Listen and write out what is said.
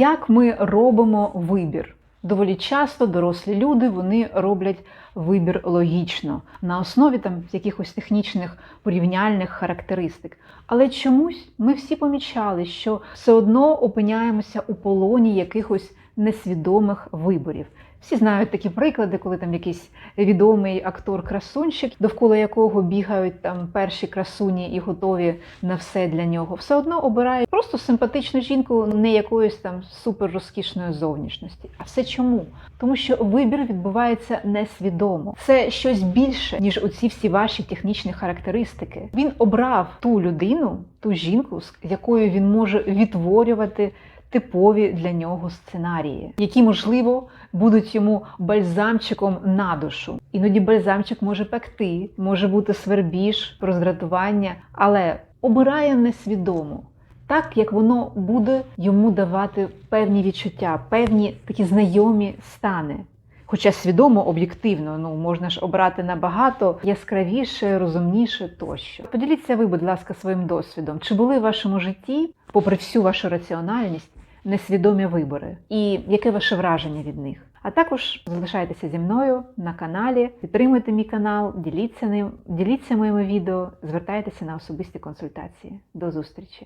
Як ми робимо вибір? Доволі часто дорослі люди вони роблять вибір логічно на основі там якихось технічних порівняльних характеристик. Але чомусь ми всі помічали, що все одно опиняємося у полоні якихось несвідомих виборів. Всі знають такі приклади, коли там якийсь відомий актор-красунчик, довкола якого бігають там перші красуні і готові на все для нього, все одно обирають просто симпатичну жінку, не якоїсь там супер розкішної зовнішності. А все чому? Тому що вибір відбувається несвідомо. Це щось більше, ніж оці всі ваші технічні характеристики. Він обрав ту людину, ту жінку, з якою він може відтворювати типові для нього сценарії, які, можливо, будуть йому бальзамчиком на душу. Іноді бальзамчик може пекти, може бути свербіж, роздратування, але обирає несвідомо. Так, як воно буде йому давати певні відчуття, певні такі знайомі стани. Хоча свідомо, об'єктивно, ну можна ж обрати набагато яскравіше, розумніше тощо. Поділіться ви, будь ласка, своїм досвідом. Чи були в вашому житті, попри всю вашу раціональність, несвідомі вибори? І яке ваше враження від них? А також залишайтеся зі мною на каналі, підтримуйте мій канал, діліться ним, діліться моїми відео, звертайтеся на особисті консультації. До зустрічі!